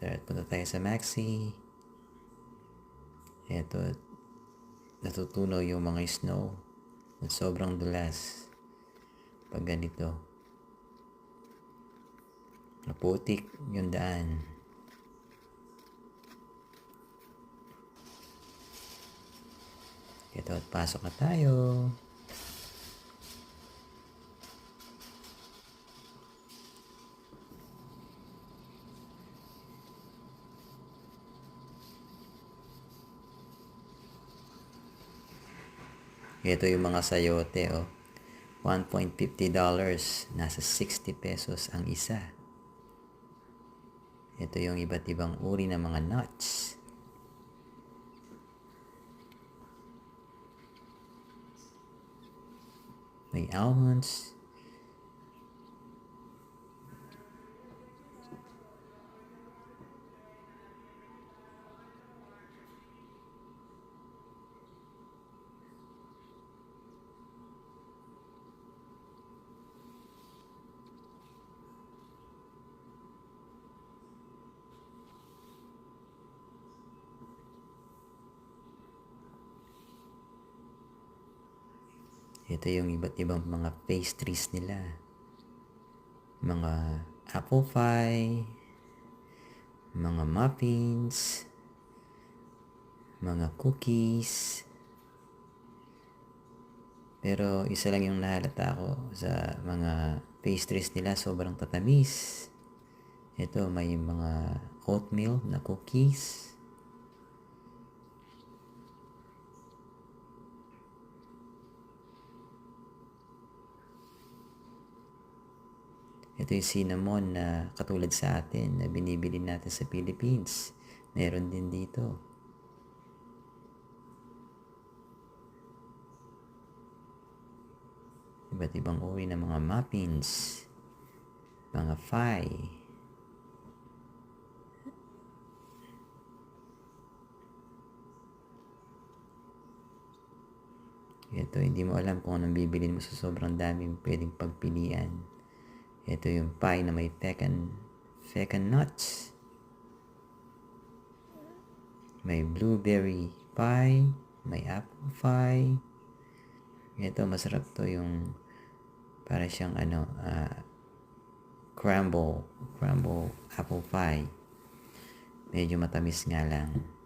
Tara, punta tayo sa Maxi. Ito, natutunaw yung mga snow. Sobrang dulas. Pag ganito. Naputik yung daan. Ito at pasok na tayo. Ito yung mga sayote, oh. $1.50 nasa 60 pesos ang isa. Ito yung iba't ibang uri ng mga nuts. May almonds. Ito yung iba't ibang mga pastries nila. Mga apple pie, mga muffins, mga cookies. Pero isa lang yung nahalata ko sa mga pastries nila, sobrang tatamis. Ito may mga oatmeal na cookies. Ito yung cinnamon na katulad sa atin na binibili natin sa Philippines. Meron din dito. Iba't ibang uri ng mga muffins, mga pie. Ito, hindi mo alam kung anong bibilin mo sa sobrang daming pwedeng pagpilian. Ito yung pie na may pecan, pecan nuts. May blueberry pie, may apple pie. Ito, masarap to yung para siyang ano, uh, crumble, crumble apple pie. Medyo matamis nga lang.